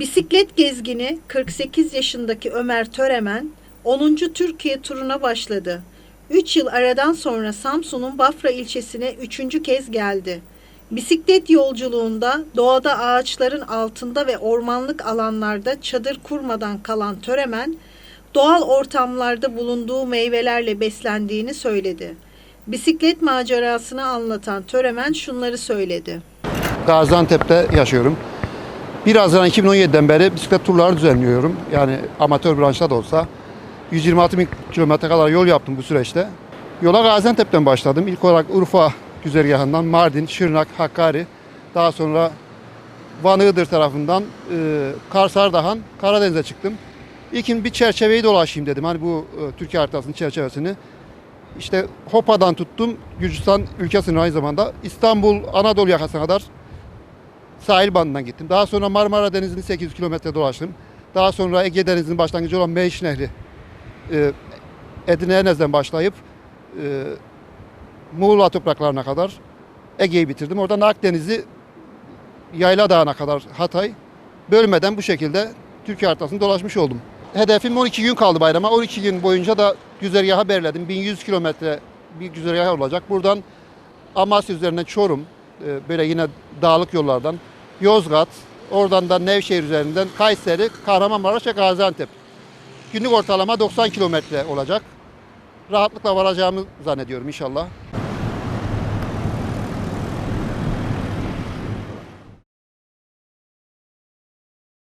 Bisiklet gezgini 48 yaşındaki Ömer Töremen 10. Türkiye turuna başladı. 3 yıl aradan sonra Samsun'un Bafra ilçesine 3. kez geldi. Bisiklet yolculuğunda doğada ağaçların altında ve ormanlık alanlarda çadır kurmadan kalan Töremen, doğal ortamlarda bulunduğu meyvelerle beslendiğini söyledi. Bisiklet macerasını anlatan Töremen şunları söyledi. Gaziantep'te yaşıyorum. 1 Haziran 2017'den beri bisiklet turları düzenliyorum. Yani amatör branşta da olsa. 126 bin kilometre kadar yol yaptım bu süreçte. Yola Gaziantep'ten başladım. İlk olarak Urfa güzergahından Mardin, Şırnak, Hakkari. Daha sonra Van Iğdır tarafından e, Kars Ardahan, Karadeniz'e çıktım. İlkin bir çerçeveyi dolaşayım dedim. Hani bu e, Türkiye haritasının çerçevesini. İşte Hopa'dan tuttum. Gürcistan ülkesinin aynı zamanda. İstanbul, Anadolu yakasına kadar sahil bandından gittim. Daha sonra Marmara Denizi'ni 800 kilometre dolaştım. Daha sonra Ege Denizi'nin başlangıcı olan Meriç Nehri e, Edirne Enez'den başlayıp e, Muğla topraklarına kadar Ege'yi bitirdim. Oradan Akdeniz'i Yayla Dağı'na kadar Hatay bölmeden bu şekilde Türkiye haritasını dolaşmış oldum. Hedefim 12 gün kaldı bayrama. 12 gün boyunca da güzergahı belirledim. 1100 kilometre bir güzergah olacak. Buradan Amasya üzerinden Çorum, e, böyle yine dağlık yollardan Yozgat, oradan da Nevşehir üzerinden Kayseri, Kahramanmaraş ve Gaziantep. Günlük ortalama 90 kilometre olacak. Rahatlıkla varacağımı zannediyorum inşallah.